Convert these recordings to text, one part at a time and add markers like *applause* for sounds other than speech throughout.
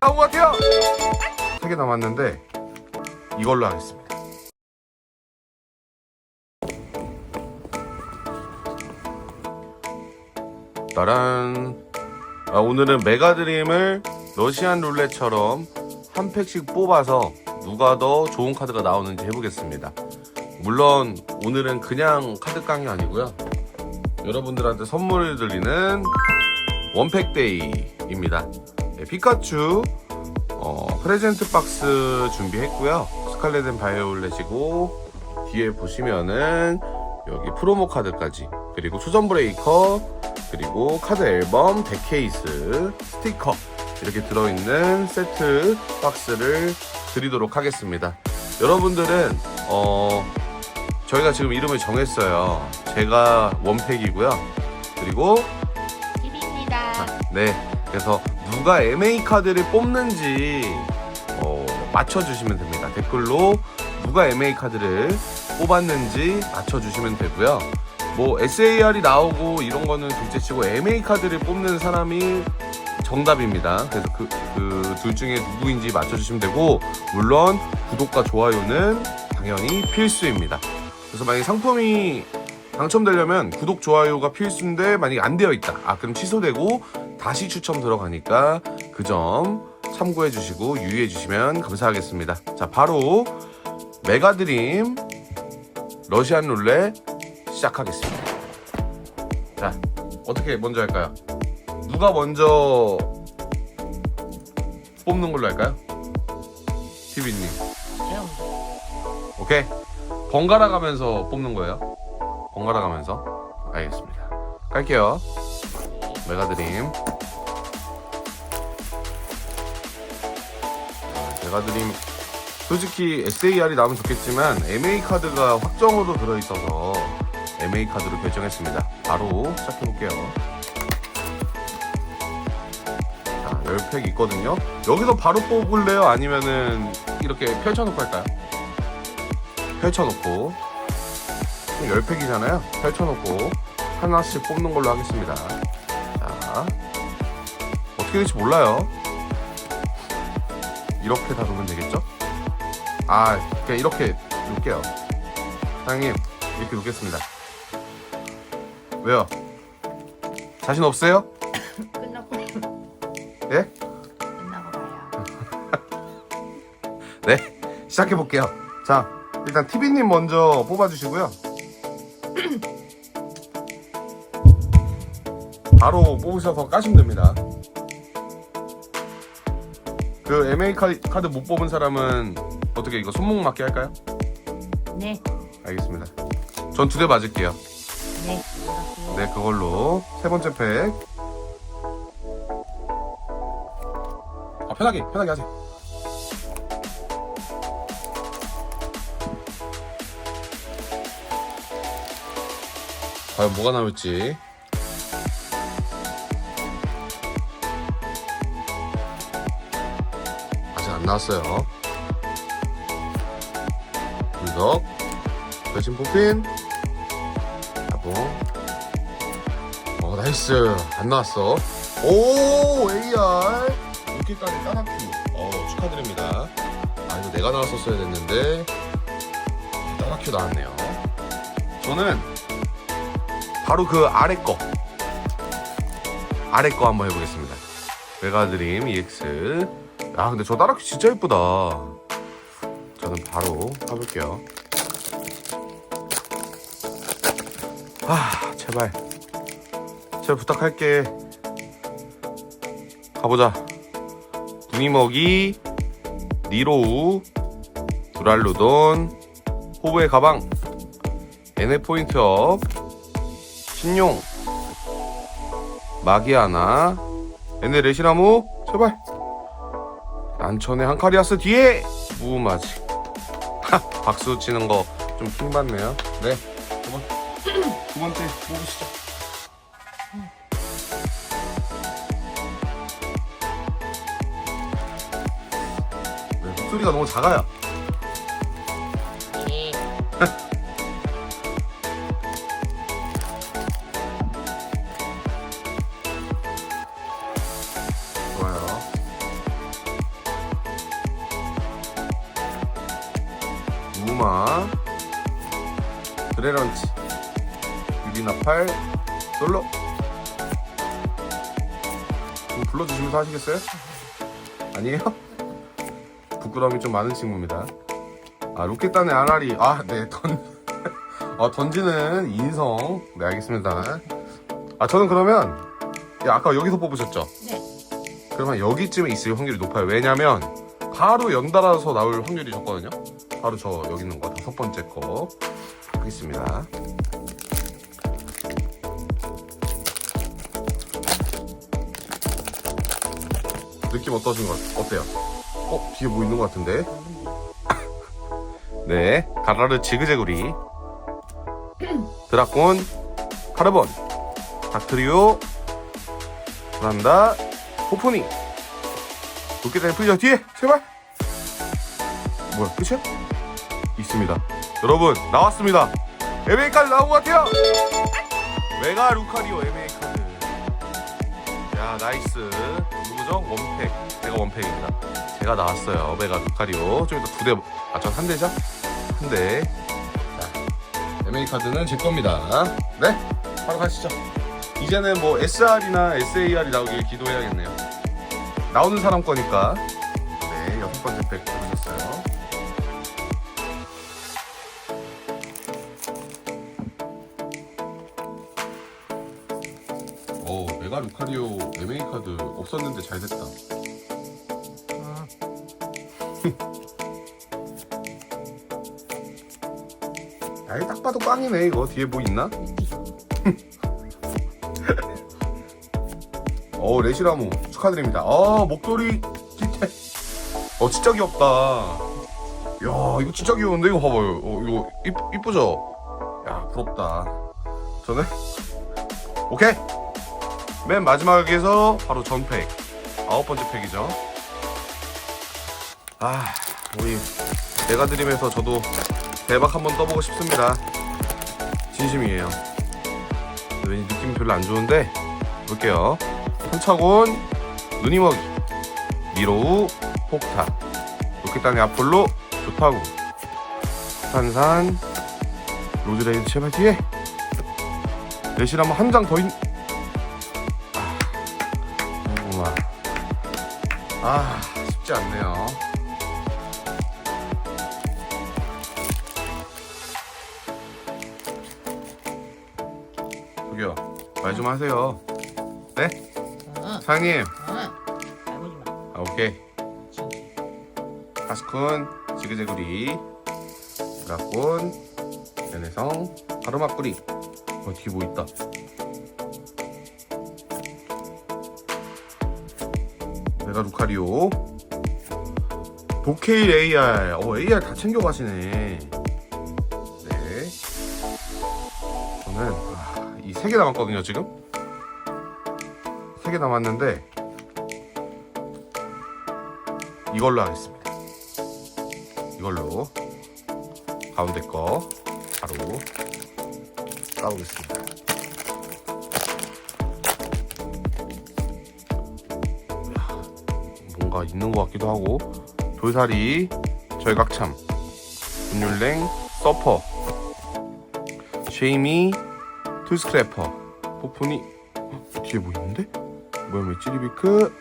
나온 것 같아요. 세 개 남았는데 이걸로 하겠습니다. 따란. 아, 오늘은 메가드림을 러시안 룰렛처럼 한 팩씩 뽑아서 누가 더 좋은 카드가 나오는지 해보겠습니다. 물론 오늘은 그냥 카드 깡이 아니고요. 여러분들한테 선물을 드리는 원팩데이입니다. 네, 피카츄 어, 프레젠트 박스 준비했고요. 스칼렛 앤 바이올렛이고 뒤에 보시면은 여기 프로모 카드까지 그리고 초전 브레이커 그리고 카드 앨범 덱 케이스 스티커 이렇게 들어있는 세트 박스를 드리도록 하겠습니다. 여러분들은 어 저희가 지금 이름을 정했어요. 제가 원팩이고요. 그리고 TV입니다. 네, 그래서 누가 MA 카드를 뽑는지 어, 맞춰주시면 됩니다. 댓글로 누가 MA 카드를 뽑았는지 맞춰주시면 되고요. 뭐 SAR이 나오고 이런 거는 둘째치고 MA 카드를 뽑는 사람이 정답입니다. 그래서 그 둘 중에 누구인지 맞춰주시면 되고 물론 구독과 좋아요는 당연히 필수입니다. 그래서 만약 상품이 당첨되려면 구독 좋아요가 필수인데 만약에 안 되어 있다. 아 그럼 취소되고 다시 추첨 들어가니까 그 점 참고해 주시고 유의해 주시면 감사하겠습니다. 자 바로 메가드림 러시안 룰렛 시작하겠습니다. 자 어떻게 먼저 할까요? 누가 먼저 뽑는 걸로 할까요? 제가 오케이 번갈아 가면서 뽑는 거예요. 번갈아 가면서 알겠습니다. 깔게요. 메가드림. 아, 메가드림 솔직히 SAR이 나오면 좋겠지만 MA 카드가 확정으로 들어 있어서 MA 카드로 결정했습니다. 바로 시작해 볼게요. 자, 10팩 있거든요. 여기서 바로 뽑을래요? 아니면은 이렇게 펼쳐놓고 할까요? 펼쳐놓고 10팩이잖아요 펼쳐놓고 하나씩 뽑는 걸로 하겠습니다 자 어떻게 될지 몰라요 이렇게 다루면 되겠죠? 아 그냥 이렇게 놓을게요 사장님 이렇게 놓겠습니다 왜요? 자신 없어요? 끝나고 예? 끝나고 봐요. 네 시작해 볼게요 자 일단 티비님 먼저 뽑아주시고요 *clears throat* 바로 뽑으셔서 까시면 됩니다. 그 MA 카- 카드 못 뽑은 사람은 어떻게 이거 손목 맞게 할까요? 네, 알겠습니다. 전 두 대 맞을게요. 네. 네 그걸로 세 번째 팩. 아, 편하게 편하게 하세요. 과연 뭐가 나올지 나왔어요. 불덕 대신 뽑힌 야봉 어 나이스. 안 나왔어. 오 AR 이렇게까지 따닥큐 어 축하드립니다. 아 이거 내가 나왔었어야 됐는데. 따닥큐 나왔네요. 저는 바로 그 아래 거. 아래 거 한번 해보겠습니다. 메가드림 EX 야 근데 저 따닥큐 진짜 예쁘다. 저는 바로 가볼게요. 아 제발. 제발 부탁할게. 가보자. 둥이먹이 니로우 두랄루돈 호브의 가방 NA 포인트업 신용 마기아나 NA 레시나무 제발 난천의 한카리아스 뒤에! 무마지 하, 박수 치는 거 좀 킹받네요. 네. 두, 번, 두 번째 뽑으시죠. 네, 목소리가 너무 작아요 드레런치 유비나팔 솔로 좀 불러주시면서 하시겠어요? 아니에요? *laughs* 부끄러움이 좀 많은 친구입니다 아 로켓단의 아라리 아네 던 아, *laughs* 던지는 인성 네 알겠습니다 아 저는 그러면 야, 아까 여기서 뽑으셨죠? 네. 그러면 여기쯤에 있을 확률이 높아요 왜냐면 바로 연달아서 나올 확률이 적거든요 바로 저 여기 있는 거 다섯 번째 거 하겠습니다 느낌 어떠신 것 같- 어때요? 어? 뒤에 뭐 있는 것 같은데? *laughs* 네 가라르 지그재구리 드라콘 카르본 닥트리오 브란다 포포니 도끼다니 풀려 뒤에 제발 뭐야 끝이야? 있습니다 여러분 나왔습니다. 에메이카드 나온 것 같아요. 메가 루카리오 에메이카드 야 나이스. 누구죠? 원팩. 제가 원팩입니다. 제가 나왔어요. 메가 루카리오. 좀 이따 두 대 아전 한 대죠? 한 대. 자 에메이카드는 제 겁니다. 네? 바로 가시죠. 이제는 뭐 SR이나 SAR이 나오길 기도해야겠네요. 나오는 사람 거니까. 네 여섯 번째 팩 보셨어요 오 메가 루카리오 MA 카드 없었는데 잘 됐다. 어, 아이 딱 봐도 꽝이네 이거. 뒤에 뭐 있나? *laughs* 어 레시라모 축하드립니다. 아 목도리 진짜. 어 진짜 귀엽다. 야 이거 진짜 귀여운데? 이거 봐봐요. 어 이거 이, 이쁘죠? 야 부럽다. 저는? 오케이 맨 마지막에서 바로 전팩. 아홉 번째 팩이죠. 아 우리 내가 드림에서 저도 대박 한번 떠보고 싶습니다. 진심이에요. 왠지 느낌이 별로 안 좋은데 볼게요. 혼차곤 누니먹이 미로우 폭타 로켓단의 아폴로 조타구 탄산 로즈레이드 제발 뒤에. 내실하면 한장 더 있... 아 쉽지 않네요 저기요 말 좀 하세요 네? 어, 사장님 어. 잘 보지 마. 아, 오케이 진지. 파스쿤 지그재구리 드라곤 연해성 가르마꾸리 어 뒤에 뭐 있다 메가 루카리오. 도케일 AR 어 AR 다 챙겨 가시네. 네. 저는 아, 이세개 남았거든요 지금. 세개 남았는데 이걸로 하겠습니다. 이걸로 가운데 거 바로 까보겠습니다. 가 있는 것 같기도 하고. 돌사리, 절각참, 분율랭, 서퍼, 쉐이미, 투스크래퍼, 포포니 어, 뒤에 뭐 있는데? 뭐야 뭐 찌리비크,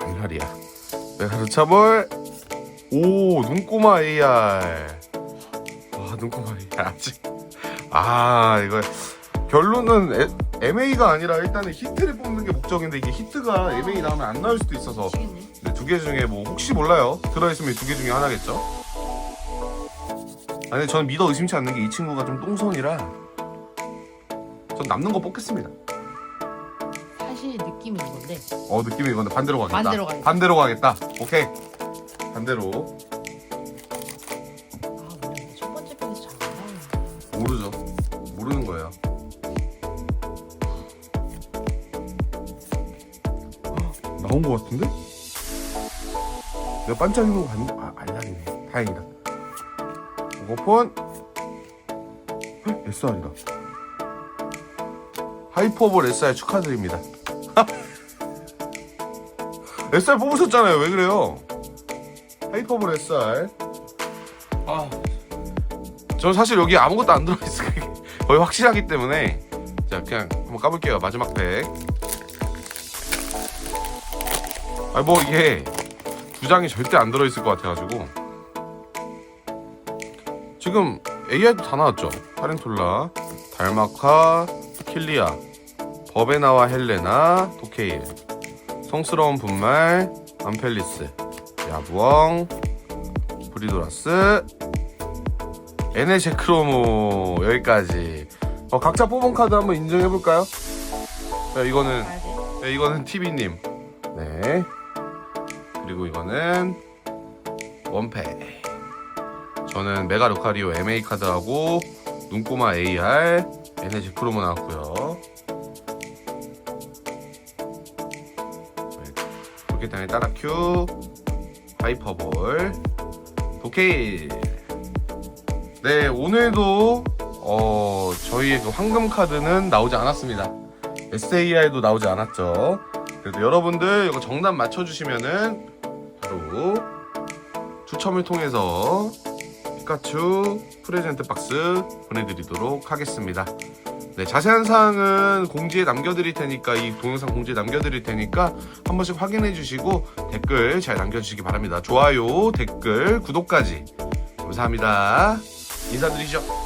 안하리야, 메가르차볼, 오 눈꼬마 AR 아 눈꼬마 AR 아직 아 이거 결론은 에, MA가 아니라 일단은 히트를 뽑는 게 목적인데 이게 히트가 MA 나오면 안 나올 수도 있어서 네. 두개 중에 뭐 혹시 몰라요 들어있으면 두 개 중에 하나겠죠 아니 저는 믿어 의심치 않는 게 이 친구가 좀 똥손이라 전 남는 거 뽑겠습니다 사실 느낌이 이건데. 어 느낌이 이건데 반대로 가겠다 반대로 가겠다. 반대로 가겠다 오케이 반대로 아. 근데 첫 번째 편에서 잘 안 나오네. 모르죠. 모르는 거예요. 헉, 나온 거 같은데? 내가 반짝이는 거 봤는데 아 알약이네. 다행이다. 오거폰 헉, SR이다. 하이퍼볼 SR 축하드립니다. *laughs* SR 뽑으셨잖아요. 왜 그래요? 하이퍼볼 SR. 아, 저 사실 여기 아무것도 안 들어있어요. *laughs* 거의 확실하기 때문에 자 그냥 한번 까볼게요 마지막 팩. 아 뭐 이게 두 장이 절대 안 들어있을 것 같아가지고 지금 AI도 다 나왔죠. 타렌툴라, 달마카, 킬리아, 버베나와 헬레나, 도케일, 성스러운 분말, 암펠리스, 야부엉, 브리도라스, 에네제크로모 여기까지. 어, 각자 뽑은 카드 한번 인증해 볼까요? 이거는 알지? 네, 이거는 TV님. 네. 그리고 이거는 원패. 저는 메가 루카리오 MA 카드하고 눈꼬마 AR 에너지 프로모 나왔고요. 도케탕의 따라큐 하이퍼볼 도케일 네 오늘도 어 저희의 그 황금 카드는 나오지 않았습니다 SAR도 나오지 않았죠 그래도 여러분들 이거 정답 맞춰주시면은 바로 추첨을 통해서 피카츄 프레젠트 박스 보내드리도록 하겠습니다. 네, 자세한 사항은 공지에 남겨드릴 테니까 이 동영상 공지에 남겨드릴 테니까 한 번씩 확인해 주시고 댓글 잘 남겨주시기 바랍니다. 좋아요, 댓글, 구독까지 감사합니다. 인사드리죠.